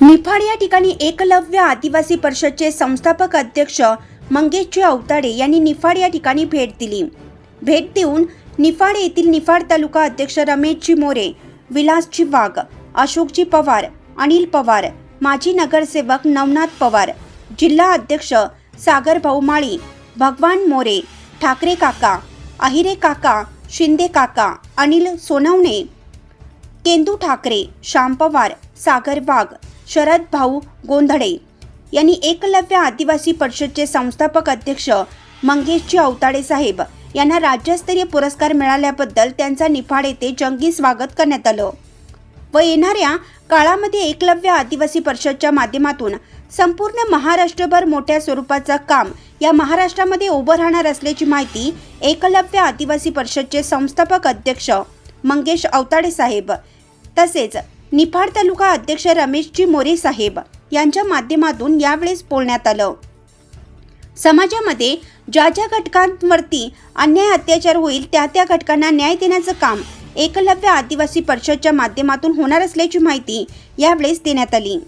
निफाड या ठिकाणी एकलव्य आदिवासी परिषदचे संस्थापक अध्यक्ष मंगेशजी अवताडे यांनी निफाड या ठिकाणी भेट दिली. भेट देऊन निफाड येथील निफाड तालुका अध्यक्ष रमेशजी मोरे विलासजी वाघ अशोकजी पवार अनिल पवार माजी नगरसेवक नवनाथ पवार जिल्हा अध्यक्ष सागर भाऊमाळी भगवान मोरे ठाकरे काका अहिरे काका शिंदे काका अनिल सोनवणे केंदू ठाकरे श्याम पवार सागर वाघ शरद भाऊ गोंधळे यांनी एकलव्य आदिवासी परिषदचे संस्थापक अध्यक्ष मंगेशजी अवताडे साहेब यांना राज्यस्तरीय पुरस्कार मिळाल्याबद्दल त्यांचा निफाड येथे जंगी स्वागत करण्यात आलं. व येणाऱ्या काळामध्ये एकलव्य आदिवासी परिषदच्या माध्यमातून संपूर्ण महाराष्ट्रभर मोठ्या स्वरूपाचं काम या महाराष्ट्रामध्ये उभं राहणार असल्याची माहिती एकलव्य आदिवासी परिषदचे संस्थापक अध्यक्ष मंगेश अवताडे साहेब तसेच निफाड तालुका अध्यक्ष रमेशजी मोरे साहेब यांच्या माध्यमातून यावेळेस बोलण्यात आलं. समाजामध्ये ज्या ज्या घटकांवरती अन्याय अत्याचार होईल त्या त्या घटकांना न्याय देण्याचं काम एकलव्य आदिवासी परिषदच्या माध्यमातून होणार असल्याची माहिती यावेळेस देण्यात आली.